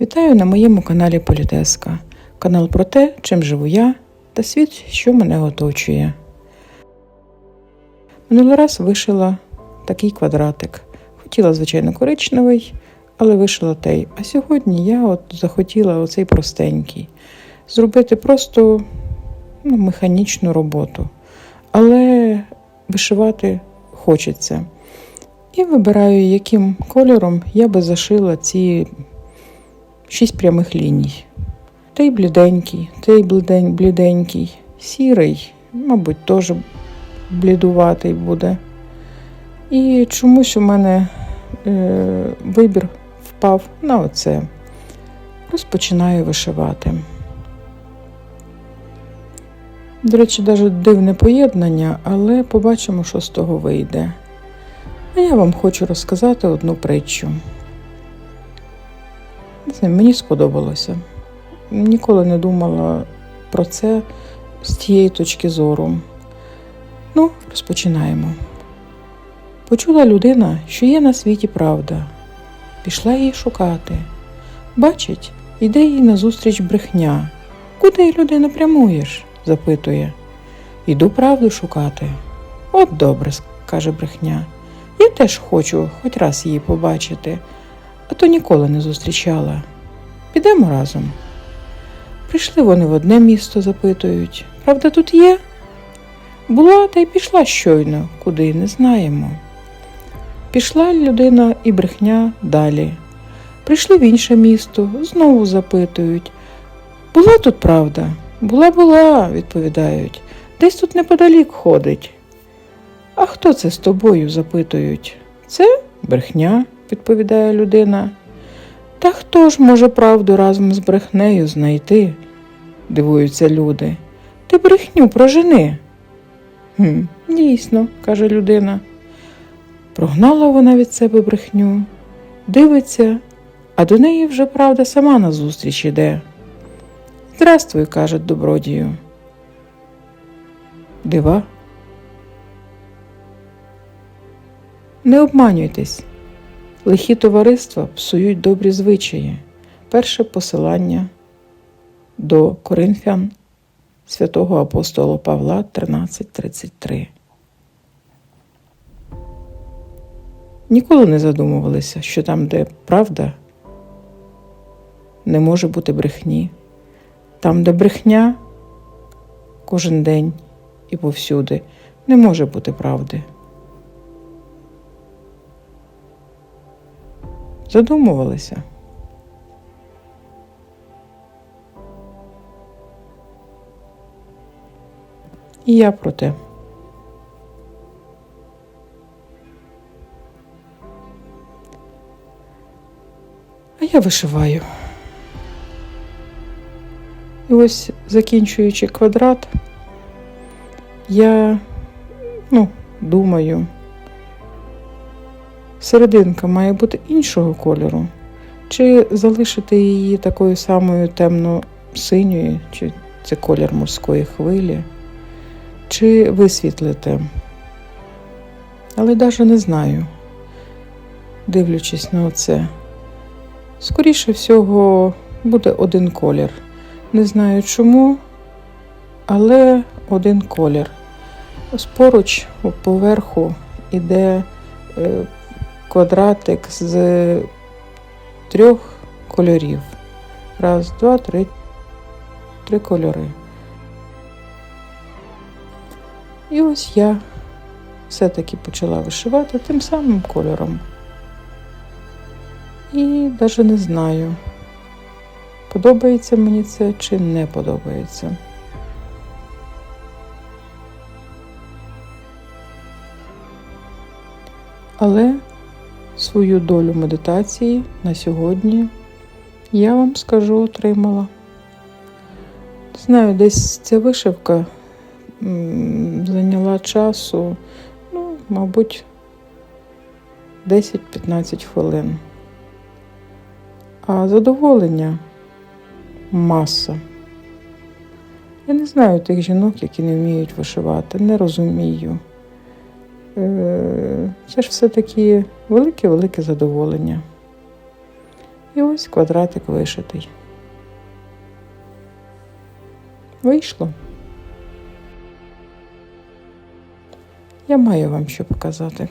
Вітаю на моєму каналі Політеска. Канал про те, чим живу я та світ, що мене оточує. Минулий раз вишила такий квадратик. Хотіла, звичайно, коричневий, але вишила той. А сьогодні я от захотіла оцей простенький. Зробити просто ну, механічну роботу. Але вишивати хочеться. І вибираю, яким кольором я би зашила ці шість прямих ліній. Той бліденький, той блідень, бліденький, сірий, мабуть, теж блідуватий буде. І чомусь у мене е, вибір впав на оце. Розпочинаю вишивати. До речі, навіть дивне поєднання, але побачимо, що з того вийде. А я вам хочу розказати одну притчу. Мені сподобалося. Ніколи не думала про це з тієї точки зору. Ну, розпочинаємо. Почула людина, що є на світі правда. Пішла її шукати. Бачить, іде їй назустріч брехня. Куди людина прямуєш? запитує. Іду правду шукати. От добре, каже брехня. Я теж хочу хоч раз її побачити, а то ніколи не зустрічала. Підемо разом. Прийшли вони в одне місто, запитують. Правда, тут є? Була та й пішла щойно, куди не знаємо. Пішла людина і брехня далі. Прийшли в інше місто, знову запитують. Була тут правда? Була, була, відповідають. Десь тут неподалік ходить. А хто це з тобою? запитують. Це брехня, відповідає людина. Та хто ж може правду разом з брехнею знайти? дивуються люди. Ти брехню прожени. «Хм, Дійсно, каже людина. Прогнала вона від себе брехню, дивиться, а до неї вже правда сама назустріч іде. Здравствуй, каже добродію. Дива. Не обманюйтесь. Лихі товариства псують добрі звичаї. Перше посилання до Коринфян святого апостола Павла 13.33. Ніколи не задумувалися, що там, де правда, не може бути брехні. Там, де брехня кожен день і повсюди, не може бути правди. Задумувалися. І я про те. А я вишиваю. І ось закінчуючи квадрат, я ну, думаю, серединка має бути іншого кольору, чи залишити її такою самою темно-синьою, чи це колір морської хвилі, чи висвітлити. Але навіть не знаю, дивлячись на це. Скоріше всього, буде один колір. Не знаю чому, але один колір. Ось поруч поверху іде е, квадратик з трьох кольорів. Раз, два, три, три кольори. І ось я все-таки почала вишивати тим самим кольором. І навіть не знаю, подобається мені це чи не подобається. Але свою долю медитації на сьогодні я вам скажу отримала. Знаю, десь ця вишивка зайняла часу, ну, мабуть, 10-15 хвилин. А задоволення маса. Я не знаю тих жінок, які не вміють вишивати, не розумію. Е, Це ж все-таки велике-велике задоволення. І ось квадратик вишитий. Вийшло. Я маю вам що показати.